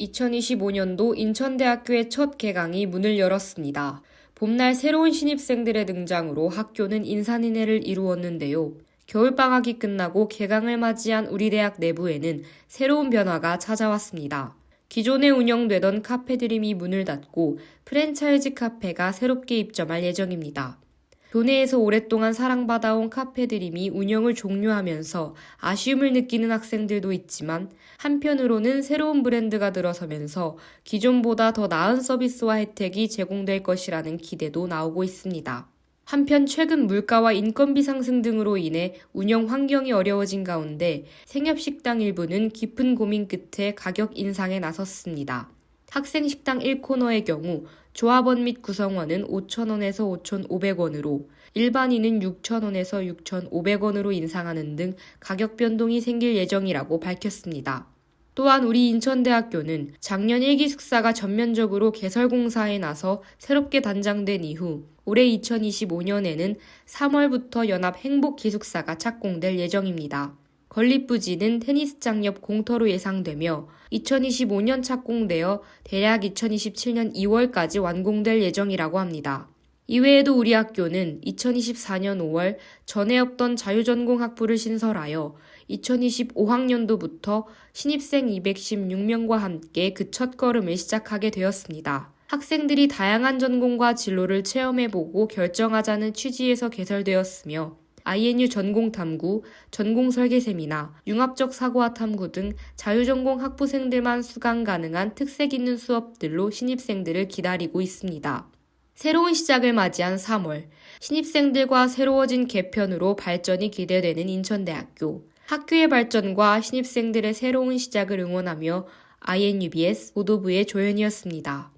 2025년도 인천대학교의 첫 개강이 문을 열었습니다. 봄날 새로운 신입생들의 등장으로 학교는 인산인해를 이루었는데요. 겨울방학이 끝나고 개강을 맞이한 우리 대학 내부에는 새로운 변화가 찾아왔습니다. 기존에 운영되던 카페 드림이 문을 닫고 프랜차이즈 카페가 새롭게 입점할 예정입니다. 교내에서 오랫동안 사랑받아온 카페드림이 운영을 종료하면서 아쉬움을 느끼는 학생들도 있지만 한편으로는 새로운 브랜드가 들어서면서 기존보다 더 나은 서비스와 혜택이 제공될 것이라는 기대도 나오고 있습니다. 한편 최근 물가와 인건비 상승 등으로 인해 운영 환경이 어려워진 가운데 생협식당 일부는 깊은 고민 끝에 가격 인상에 나섰습니다. 학생 식당 1코너의 경우 조합원 및 구성원은 5,000원에서 5,500원으로 일반인은 6,000원에서 6,500원으로 인상하는 등 가격 변동이 생길 예정이라고 밝혔습니다. 또한 우리 인천대학교는 작년 1기 숙사가 전면적으로 개설 공사에 나서 새롭게 단장된 이후 올해 2025년에는 3월부터 연합 행복 기숙사가 착공될 예정입니다. 건립부지는 테니스장 옆 공터로 예상되며 2025년 착공되어 대략 2027년 2월까지 완공될 예정이라고 합니다. 이외에도 우리 학교는 2024년 5월 전에 없던 자유전공 학부를 신설하여 2025학년도부터 신입생 216명과 함께 그 첫 걸음을 시작하게 되었습니다. 학생들이 다양한 전공과 진로를 체험해보고 결정하자는 취지에서 개설되었으며 INU 전공 탐구, 전공 설계 세미나, 융합적 사고와 탐구 등 자유전공 학부생들만 수강 가능한 특색 있는 수업들로 신입생들을 기다리고 있습니다. 새로운 시작을 맞이한 3월, 신입생들과 새로워진 개편으로 발전이 기대되는 인천대학교. 학교의 발전과 신입생들의 새로운 시작을 응원하며 INUBS 보도부의 조연이었습니다.